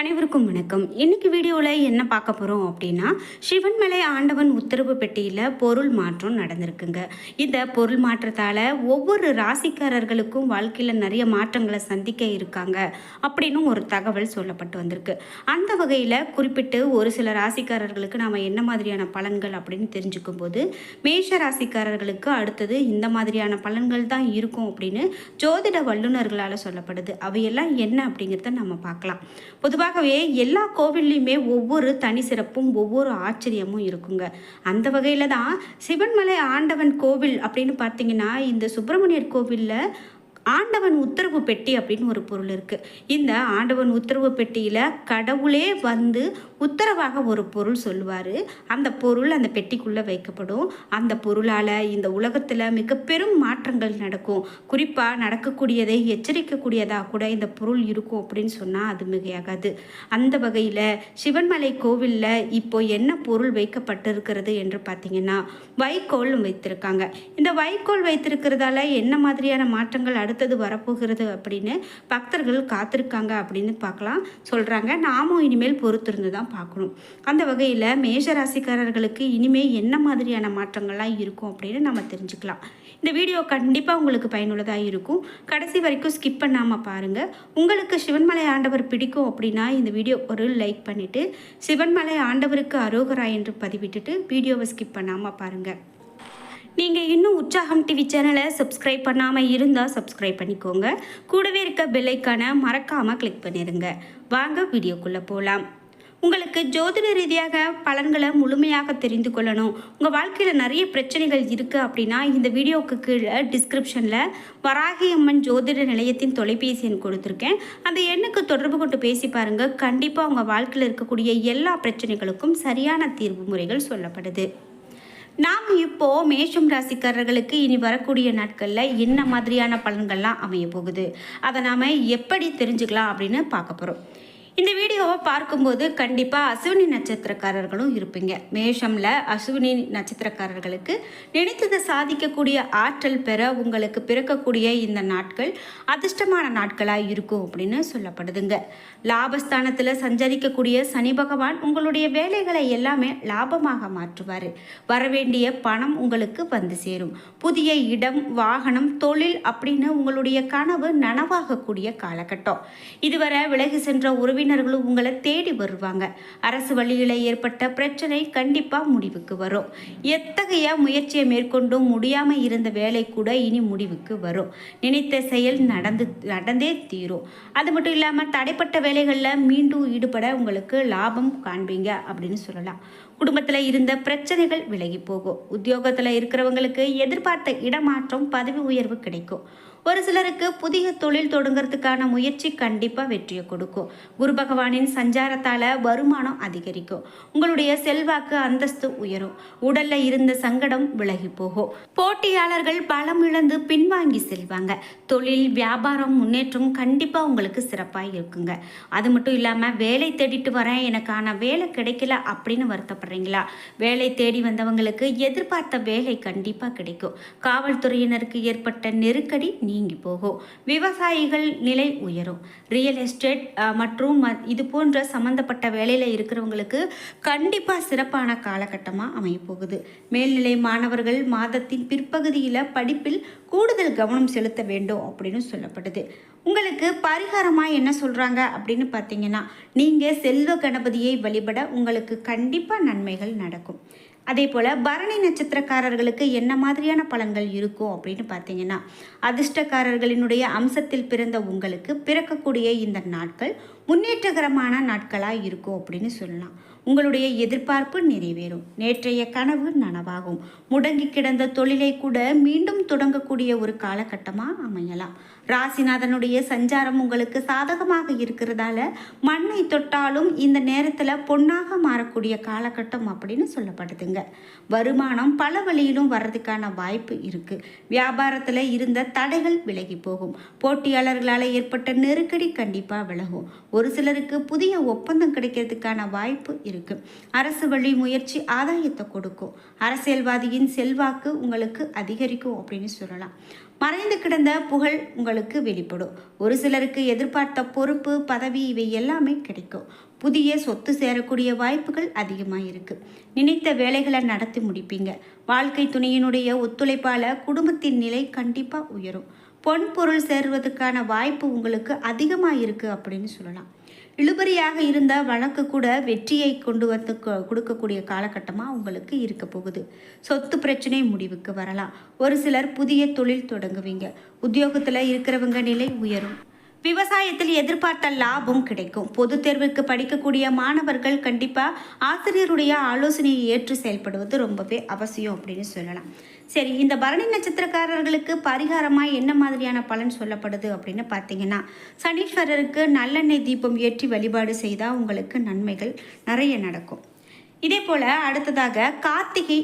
அனைவருக்கும் வணக்கம். இன்னைக்கு வீடியோவில் என்ன பார்க்க போகிறோம் அப்படின்னா சிவன்மலை ஆண்டவன் உத்தரவு பெட்டியில் பொருள் மாற்றம் நடந்திருக்குங்க. இந்த பொருள் மாற்றத்தால் ஒவ்வொரு ராசிக்காரர்களுக்கும் வாழ்க்கையில் நிறைய மாற்றங்களை சந்திக்க இருக்காங்க அப்படின்னு ஒரு தகவல் சொல்லப்பட்டு வந்திருக்கு. அந்த வகையில் குறிப்பிட்டு ஒரு சில ராசிக்காரர்களுக்கு நாம் என்ன மாதிரியான பலன்கள் அப்படின்னு தெரிஞ்சுக்கும் போது மேஷ ராசிக்காரர்களுக்கு அடுத்தது இந்த மாதிரியான பலன்கள் தான் இருக்கும் அப்படின்னு ஜோதிட வல்லுநர்களால் சொல்லப்படுது. அவையெல்லாம் என்ன அப்படிங்கிறத நம்ம பார்க்கலாம். பொதுவாக பொதுவாகவே எல்லா கோவில்லையுமே ஒவ்வொரு தனி சிறப்பும் ஒவ்வொரு ஆச்சரியமும் இருக்குங்க. அந்த வகையில் தான் சிவன்மலை ஆண்டவன் கோவில் அப்படின்னு பார்த்தீங்கன்னா இந்த சுப்பிரமணியர் கோவிலில் ஆண்டவன் உத்தரவு பெட்டி அப்படின்னு ஒரு பொருள் இருக்குது இந்த ஆண்டவன் உத்தரவு பெட்டியில் கடவுளே வந்து உத்தரவாக ஒரு பொருள் சொல்லுவார். அந்த பொருள் அந்த பெட்டிக்குள்ளே வைக்கப்படும். அந்த பொருளால் இந்த உலகத்தில் மிக பெரும் மாற்றங்கள் நடக்கும். குறிப்பாக நடக்கக்கூடியதை எச்சரிக்கக்கூடியதாக கூட இந்த பொருள் இருக்கும் அப்படின்னு சொன்னால் அது மிகையாகாது. அந்த வகையில் சிவன்மலை கோவிலில் இப்போ என்ன பொருள் வைக்கப்பட்டிருக்கிறது என்று பார்த்தீங்கன்னா வைக்கோல் வைத்திருக்காங்க. இந்த வைக்கோல் வைத்திருக்கிறதால என்ன மாதிரியான மாற்றங்கள் அடுத்தது வரப்போகிறது அப்படின்னு பக்தர்கள் காத்திருக்காங்க அப்படின்னு பார்க்கலாம். சொல்கிறாங்க நாமும் இனிமேல் பொறுத்திருந்து தான் பார்க்கணும். அந்த வகையில் மேஷ ராசிக்காரர்களுக்கு இனிமேல் என்ன மாதிரியான மாற்றங்கள்லாம் இருக்கும் அப்படின்னு நம்ம தெரிஞ்சுக்கலாம். இந்த வீடியோ கண்டிப்பாக உங்களுக்கு பயனுள்ளதாக இருக்கும். கடைசி வரைக்கும் ஸ்கிப் பண்ணாமல் பாருங்கள் உங்களுக்கு சிவன்மலை ஆண்டவர் பிடிக்கும் அப்படின்னா இந்த வீடியோ ஒரு லைக் பண்ணிவிட்டு சிவன்மலை ஆண்டவருக்கு அரோகரா என்று பதிவிட்டுட்டு வீடியோவை ஸ்கிப் பண்ணாமல் பாருங்கள் நீங்கள் இன்னும் உற்சாகம் டிவி சேனலை சப்ஸ்கிரைப் பண்ணாமல் இருந்தால் சப்ஸ்கிரைப் பண்ணிக்கோங்க. கூடவே இருக்க பெல்லைக்கான மறக்காமல் கிளிக் பண்ணிடுங்க வாங்க வீடியோக்குள்ளே போகலாம் உங்களுக்கு ஜோதிட ரீதியாக பலன்களை முழுமையாக தெரிந்து கொள்ளணும். உங்கள் வாழ்க்கையில் நிறைய பிரச்சனைகள் இருக்குது அப்படின்னா இந்த வீடியோவுக்கு கீழே டிஸ்கிரிப்ஷனில் வராகி அம்மன் ஜோதிட நிலையத்தின் தொலைபேசி எண் கொடுத்துருக்கேன். அந்த எண்ணுக்கு தொடர்பு கொண்டு பேசி பாருங்கள் கண்டிப்பாக உங்கள் வாழ்க்கையில் இருக்கக்கூடிய எல்லா பிரச்சனைகளுக்கும் சரியான தீர்வு முறைகள் சொல்லப்படுது. நாம் இப்போ மேஷம் ராசிக்காரர்களுக்கு இனி வரக்கூடிய நாட்களில் என்ன மாதிரியான பலன்கள்லாம் அமைய போகுது? அதை நாம் எப்படி தெரிஞ்சுக்கலாம் அப்படின்னு பார்க்க போகிறோம் இந்த வீடியோவை பார்க்கும்போது கண்டிப்பாக அசுவினி நட்சத்திரக்காரர்களும் இருப்பீங்க. மேஷமில் அசுவினி நட்சத்திரக்காரர்களுக்கு நினைத்ததை சாதிக்கக்கூடிய ஆற்றல் பெற உங்களுக்கு பிறக்கக்கூடிய இந்த நாட்கள் அதிர்ஷ்டமான நாட்களாக இருக்கும் அப்படின்னு சொல்லப்படுதுங்க. லாபஸ்தானத்தில் சஞ்சரிக்கக்கூடிய சனி பகவான் உங்களுடைய வேலைகளை எல்லாமே லாபமாக மாற்றுவார். வரவேண்டிய பணம் உங்களுக்கு வந்து சேரும். புதிய இடம் வாகனம் தொழில் அப்படின்னு உங்களுடைய கனவு நனவாகக்கூடிய காலகட்டம். இதுவரை விலகி சென்ற உறவினர் உறவினர்களும் உங்களை தேடி வருவாங்க. அரசு வழியில் ஏற்பட்ட பிரச்சனை கண்டிப்பாக முடிவுக்கு வரும். எத்தகைய முயற்சியை மேற்கொண்டும் முடியாமல் இருந்த வேலை கூட இனி முடிவுக்கு வரும். நினைத்த செயல் நடந்து நடந்தே தீரும். அது மட்டும் இல்லாமல் தடைப்பட்ட வேலைகளில் மீண்டும் ஈடுபட உங்களுக்கு லாபம் காண்பீங்க அப்படின்னு சொல்லலாம். குடும்பத்தில் இருந்த பிரச்சனைகள் விலகி போகும். உத்தியோகத்தில் இருக்கிறவங்களுக்கு எதிர்பார்த்த இடமாற்றம் பதவி உயர்வு கிடைக்கும். ஒரு சிலருக்கு புதிய தொழில் தொடங்குறதுக்கான முயற்சி கண்டிப்பாக வெற்றியை கொடுக்கும். குரு பகவானின் சஞ்சாரத்தால் வருமானம் அதிகரிக்கும். உங்களுடைய செல்வாக்கு அந்தஸ்து உயரும். உடல்ல இருந்த சங்கடம் விலகி போகும். போட்டியாளர்கள் பலம் இழந்து பின்வாங்கி செல்வாங்க. தொழில் வியாபாரம் முன்னேற்றம் கண்டிப்பாக உங்களுக்கு சிறப்பாக இருக்குங்க. அது மட்டும் இல்லாமல் வேலை தேடிட்டு வரேன் எனக்கான வேலை கிடைக்கல அப்படின்னு வருத்தப்படுறீங்களா? வேலை தேடி வந்தவங்களுக்கு எதிர்பார்த்த வேலை கண்டிப்பாக கிடைக்கும். காவல்துறையினருக்கு ஏற்பட்ட நெருக்கடி நீங்கி போகும் விவசாயிகள் நிலை உயரும். ரியல் எஸ்டேட் மற்றும் இது போன்ற சம்மந்தப்பட்ட வேலையில் இருக்கிறவங்களுக்கு கண்டிப்பாக சிறப்பான காலகட்டமாக அமையப்போகுது. மேல்நிலை மாணவர்கள் மாதத்தின் பிற்பகுதியில் படிப்பில் கூடுதல் கவனம் செலுத்த வேண்டும் அப்படின்னு சொல்லப்படுது. உங்களுக்கு பரிகாரமாக என்ன சொல்கிறாங்க அப்படின்னு பார்த்தீங்கன்னா நீங்கள் செல்வ கணபதியை வழிபட உங்களுக்கு கண்டிப்பாக நன்மைகள் நடக்கும். அதே போல் பரணி நட்சத்திரக்காரர்களுக்கு என்ன மாதிரியான பலன்கள் இருக்கும் அப்படின்னு பார்த்தீங்கன்னா அதிர்ஷ்டக்காரர்களினுடைய அம்சத்தில் பிறந்த உங்களுக்கு பிறக்கக்கூடிய இந்த நாட்கள் முன்னேற்றகரமான நாட்களாக இருக்கும் அப்படின்னு சொல்லலாம். உங்களுடைய எதிர்பார்ப்பு நிறைவேறும். நேற்றைய கனவு நனவாகும். முடங்கி கிடந்த தொழிலை கூட மீண்டும் தொடங்கக்கூடிய ஒரு காலகட்டமாக அமையலாம். ராசிநாதனுடைய சஞ்சாரம் உங்களுக்கு சாதகமாக இருக்கிறதால மண்ணை தொட்டாலும் இந்த நேரத்தில் பொன்னாக மாறக்கூடிய காலகட்டம் அப்படின்னு சொல்லப்படுதுங்க. வருமானம் பல வழியிலும் வர்றதுக்கான வாய்ப்பு இருக்கு. வியாபாரத்தில் இருந்த தடைகள் விலகி போகும். போட்டியாளர்களால் ஏற்பட்ட நெருக்கடி கண்டிப்பாக விலகும். ஒரு சிலருக்கு புதிய ஒப்பந்தம் கிடைக்கிறதுக்கான வாய்ப்பு இருக்கு. அரசு வழி முயற்சி ஆதாயத்தை கொடுக்கும். அரசியல்வாதியின் செல்வாக்கு உங்களுக்கு அதிகரிக்கும் அப்படின்னு சொல்லலாம். மறைந்து கிடந்த புகழ் உங்களுக்கு வெளிப்படும். ஒரு சிலருக்கு எதிர்பார்த்த பொறுப்பு பதவி இவை எல்லாமே கிடைக்கும். புதிய சொத்து சேரக்கூடிய வாய்ப்புகள் அதிகமாக இருக்கு. நினைத்த வேலைகளை நடத்தி முடிப்பீங்க. வாழ்க்கை துணையினுடைய ஒத்துழைப்பால் குடும்பத்தின் நிலை கண்டிப்பாக உயரும். பொன் பொருள் சேருவதற்கான வாய்ப்பு உங்களுக்கு அதிகமாக இருக்குது அப்படின்னு சொல்லலாம். இழுபறியாக இருந்த வழக்கு கூட வெற்றியை கொண்டு வந்து கொ- கொடுக்கக்கூடிய காலகட்டமாக உங்களுக்கு இருக்க போகுது. சொத்து பிரச்சனை முடிவுக்கு வரலாம். ஒரு சிலர் புதிய தொழில் தொடங்குவீங்க. உத்தியோகத்தில் இருக்கிறவங்க நிலை உயரும். விவசாயத்தில் எதிர்பார்த்த லாபம் கிடைக்கும். பொதுத் தேர்வுக்கு படிக்கக்கூடிய மாணவர்கள் கண்டிப்பாக ஆசிரியருடைய ஆலோசனையை ஏற்று செயல்படுவது ரொம்பவே அவசியம் அப்படின்னு சொல்லலாம். சரி இந்த பரணி நட்சத்திரக்காரர்களுக்கு பரிகாரமாக என்ன மாதிரியான பலன் சொல்லப்படுது அப்படின்னு பார்த்தீங்கன்னா சனீஸ்வரருக்கு நல்லெண்ணெய் தீபம் ஏற்றி வழிபாடு செய்தால் உங்களுக்கு நன்மைகள் நிறைய நடக்கும். இதே போல் அடுத்ததாக கார்த்திகை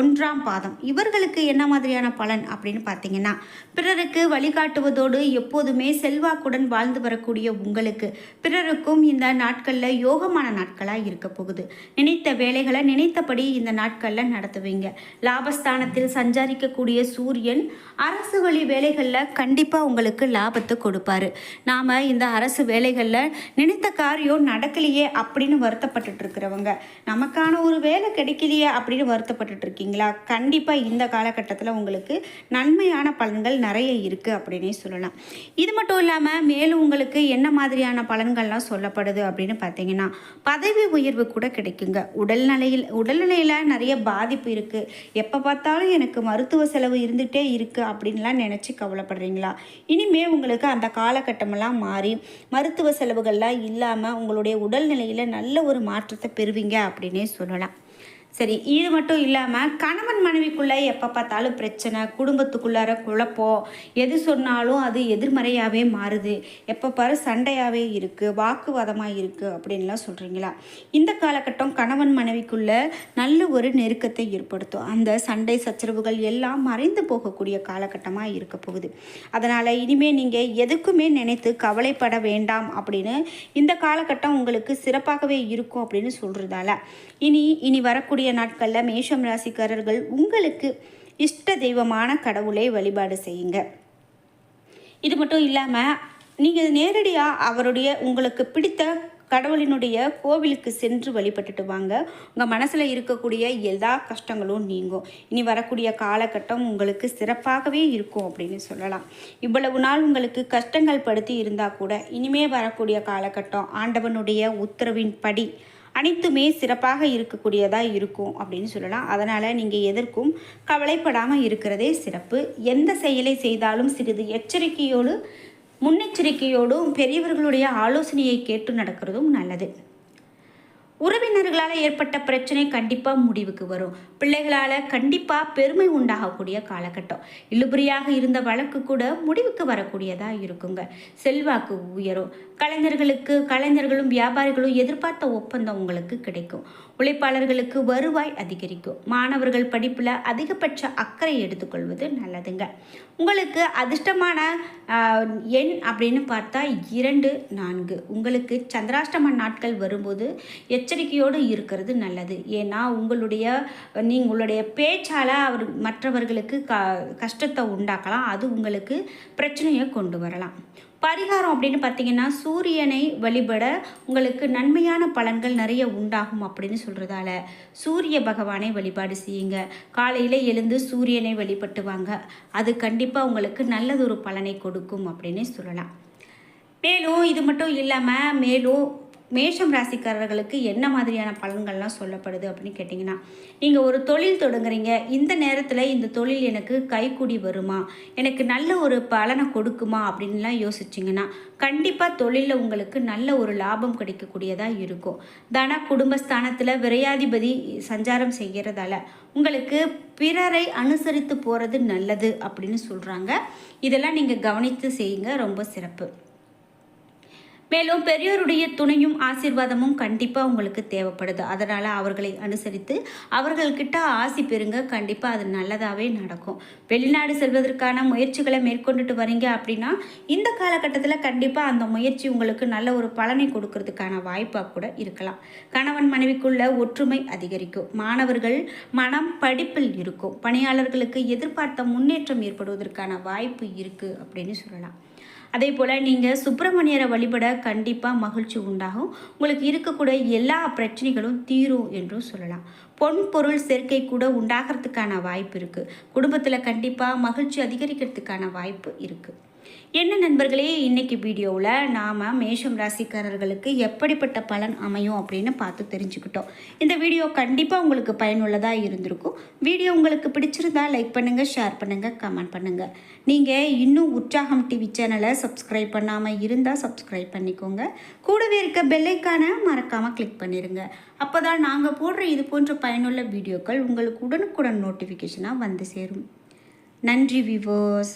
ஒன்றாம் பாதம். இவர்களுக்கு என்ன மாதிரியான பலன் அப்படின்னு பார்த்தீங்கன்னா பிறருக்கு வழிகாட்டுவதோடு எப்போதுமே செல்வாக்குடன் வாழ்ந்து வரக்கூடிய உங்களுக்கு பிறருக்கும் இந்த நாட்களில் யோகமான நாட்களாக இருக்க போகுது. நினைத்த வேலைகளை நினைத்தபடி இந்த நாட்களில் நடத்துவீங்க. லாபஸ்தானத்தில் சஞ்சாரிக்கக்கூடிய சூரியன் அரசு வழி வேலைகளில் கண்டிப்பாக உங்களுக்கு லாபத்தை கொடுப்பாரு. நாம் இந்த அரசு வேலைகளில் நினைத்த காரியம் நடக்கலையே அப்படின்னு வருத்தப்பட்டுட்டு இருக்கிறவங்க நமக்கான ஒரு வேலை கிடைக்கலையே அப்படின்னு வருத்தப்பட்டுட்டு இருக்கீங்களா? கண்டிப்பாக இந்த காலகட்டத்தில் உங்களுக்கு நன்மையான பலன்கள் நிறைய இருக்குது அப்படின்னே சொல்லலாம். இது மட்டும் இல்லாமல் மேலும் உங்களுக்கு என்ன மாதிரியான பலன்கள்லாம் சொல்லப்படுது அப்படின்னு பார்த்தீங்கன்னா பதவி உயர்வு கூட கிடைக்குங்க. உடல்நிலையில் உடல்நிலையில் நிறைய பாதிப்பு இருக்குது எப்போ பார்த்தாலும் எனக்கு மருத்துவ செலவு இருந்துகிட்டே இருக்குது அப்படின்லாம் நினச்சி கவலைப்படுறீங்களா? இனிமேல் உங்களுக்கு அந்த காலகட்டமெல்லாம் மாறி மருத்துவ செலவுகள்லாம் இல்லாமல் உங்களுடைய உடல்நிலையில் நல்ல ஒரு மாற்றத்தை பெறுவீங்க அப்படின்னே சொல்லலாம். சரி இது மட்டும் இல்லாமல் கணவன் மனைவிக்குள்ளே எப்போ பார்த்தாலும் பிரச்சனை குடும்பத்துக்குள்ளார குழப்பம். எது சொன்னாலும் அது எதிர்மறையாகவே மாறுது. எப்போ பாரு சண்டையாகவே இருக்குது வாக்குவாதமாக இருக்குது அப்படின்லாம் சொல்கிறீங்களா இந்த காலகட்டம் கணவன் மனைவிக்குள்ள நல்ல ஒரு நெருக்கத்தை ஏற்படுத்தும். அந்த சண்டை சச்சரவுகள் எல்லாம் மறைந்து போகக்கூடிய காலகட்டமாக இருக்க போகுது. அதனால் இனிமேல் நீங்கள் எதுக்குமே நினைத்து கவலைப்பட வேண்டாம் அப்படின்னு இந்த காலகட்டம் உங்களுக்கு சிறப்பாகவே இருக்கும் அப்படின்னு சொல்கிறதால இனி இனி வரக்கூடிய நாட்களில் மேஷம் ராசிக்காரர்கள் உங்களுக்கு இஷ்ட தெய்வமான கடவுளை வழிபாடு செய்யுங்க. இது மட்டும் இல்லாமல் நீங்கள் நேரடியாக அவருடைய உங்களுக்கு பிடித்த கடவுளினுடைய கோவிலுக்கு சென்று வழிபட்டுட்டு வாங்க. உங்கள் மனசில் இருக்கக்கூடிய எல்லா கஷ்டங்களும் நீங்கும். இனி வரக்கூடிய காலகட்டம் உங்களுக்கு சிறப்பாகவே இருக்கும் அப்படின்னு சொல்லலாம். இவ்வளவு நாள் உங்களுக்கு கஷ்டங்கள் படுத்தி இருந்தால் கூட இனிமே வரக்கூடிய காலகட்டம் ஆண்டவனுடைய உத்தரவின் படி அனைத்துமே சிறப்பாக இருக்கக்கூடியதாக இருக்கும் அப்படின்னு சொல்லலாம். அதனால் நீங்கள் எதற்கும் கவலைப்படாமல் இருக்கிறதே சிறப்பு. எந்த செயலை செய்தாலும் சிறிது எச்சரிக்கையோடு முன்னெச்சரிக்கையோடும் பெரியவர்களுடைய ஆலோசனையை கேட்டு நடக்கிறதும் நல்லது. உறவினர்களால் ஏற்பட்ட பிரச்சனை கண்டிப்பாக முடிவுக்கு வரும். பிள்ளைகளால் கண்டிப்பாக பெருமை உண்டாகக்கூடிய காலகட்டம். இழுபறியாக இருந்த வழக்கு கூட முடிவுக்கு வரக்கூடியதாக இருக்குங்க. செல்வாக்கு உயரும். கலைஞர்களுக்கு கலைஞர்களும் வியாபாரிகளும் எதிர்பார்த்த ஒப்பந்தம் உங்களுக்கு கிடைக்கும். உழைப்பாளர்களுக்கு வருவாய் அதிகரிக்கும். மாணவர்கள் படிப்பில் அதிகபட்ச அக்கறை எடுத்துக்கொள்வது நல்லதுங்க. உங்களுக்கு அதிர்ஷ்டமான எண் அப்படின்னு பார்த்தா இரண்டு நான்கு. உங்களுக்கு சந்திராஷ்டம நாட்கள் வரும்போது எச்சரிக்கையோடு இருக்கிறது நல்லது. ஏன்னா உங்களுடைய நீ உங்களுடைய பேச்சால் அவர் மற்றவர்களுக்கு க கஷ்டத்தை உண்டாக்கலாம். அது உங்களுக்கு பிரச்சனையை கொண்டு வரலாம். பரிகாரம் அப்படின்னு பார்த்தீங்கன்னா சூரியனை வழிபட உங்களுக்கு நன்மையான பலன்கள் நிறைய உண்டாகும் அப்படின்னு சொல்கிறதால சூரிய பகவானை வழிபாடு செய்யுங்க. காலையில் எழுந்து சூரியனை வழிபட்டு வாங்க. அது கண்டிப்பாக உங்களுக்கு நல்லதொரு பலனை கொடுக்கும் அப்படின்னு சொல்லலாம். மேலும் இது மட்டும் இல்லாமல் மேலும் மேஷம் ராசிக்காரர்களுக்கு என்ன மாதிரியான பலன்கள்லாம் சொல்லப்படுது அப்படின்னு கேட்டிங்கன்னா நீங்கள் ஒரு தொழில் தொடங்குறீங்க. இந்த நேரத்தில் இந்த தொழில் எனக்கு கைக்கூடி வருமா? எனக்கு நல்ல ஒரு பலனை கொடுக்குமா? அப்படின்லாம் யோசிச்சிங்கன்னா கண்டிப்பாக தொழிலில் உங்களுக்கு நல்ல ஒரு லாபம் கிடைக்கக்கூடியதாக இருக்கும். தன குடும்பஸ்தானத்தில் விரையாதிபதி சஞ்சாரம் செய்கிறதால உங்களுக்கு பிறரை அனுசரித்து போகிறது நல்லது அப்படின்னு சொல்கிறாங்க இதெல்லாம் நீங்கள் கவனித்து செய்யுங்க. ரொம்ப சிறப்பு. மேலும் பெரியோருடைய துணையும் ஆசீர்வாதமும் கண்டிப்பாக உங்களுக்கு தேவைப்படுது. அதனால் அவர்களை அனுசரித்து அவர்கள்கிட்ட ஆசி பெறுங்க. கண்டிப்பாக அது நல்லதாகவே நடக்கும். வெளிநாடு செல்வதற்கான முயற்சிகளை மேற்கொண்டுட்டு வரீங்க அப்படின்னா இந்த காலகட்டத்தில் கண்டிப்பாக அந்த முயற்சி உங்களுக்கு நல்ல ஒரு பலனை கொடுக்கறதுக்கான வாய்ப்பாக கூட இருக்கலாம். கணவன் மனைவிக்குள்ள ஒற்றுமை அதிகரிக்கும். மாணவர்கள் மனம் படிப்பில் இருக்கும். பணியாளர்களுக்கு எதிர்பார்த்த முன்னேற்றம் ஏற்படுவதற்கான வாய்ப்பு இருக்குது அப்படின்னு சொல்லலாம். அதே போல் நீங்கள் சுப்பிரமணியரை வழிபட கண்டிப்பாக மகிழ்ச்சி உண்டாகும். உங்களுக்கு இருக்கக்கூடிய எல்லா பிரச்சனைகளும் தீரும் என்றும் சொல்லலாம். பொன் பொருள் சேர்க்கை கூட உண்டாகிறதுக்கான வாய்ப்பு இருக்குது குடும்பத்தில் கண்டிப்பாக மகிழ்ச்சி அதிகரிக்கிறதுக்கான வாய்ப்பு இருக்குது என்ன நண்பர்களே இன்றைக்கி வீடியோவில் நாம் மேஷம் ராசிக்காரர்களுக்கு எப்படிப்பட்ட பலன் அமையும் அப்படின்னு பார்த்து தெரிஞ்சுக்கிட்டோம். இந்த வீடியோ கண்டிப்பாக உங்களுக்கு பயனுள்ளதாக இருந்திருக்கும். வீடியோ உங்களுக்கு பிடிச்சிருந்தா லைக் பண்ணுங்கள் ஷேர் பண்ணுங்கள் கமெண்ட் பண்ணுங்கள் நீங்கள் இன்னும் உற்சாகம் டிவி சேனலை சப்ஸ்கிரைப் பண்ணாமல் இருந்தால் சப்ஸ்கிரைப் பண்ணிக்கோங்க. கூடவே இருக்க பெல்லைக்கான மறக்காமல் கிளிக் பண்ணிடுங்க அப்போ தான் நாங்கள் போடுற இது போன்ற பயனுள்ள வீடியோக்கள் உங்களுக்கு உடனுக்குடன் நோட்டிஃபிகேஷனாக வந்து சேரும். நன்றி விவோஸ்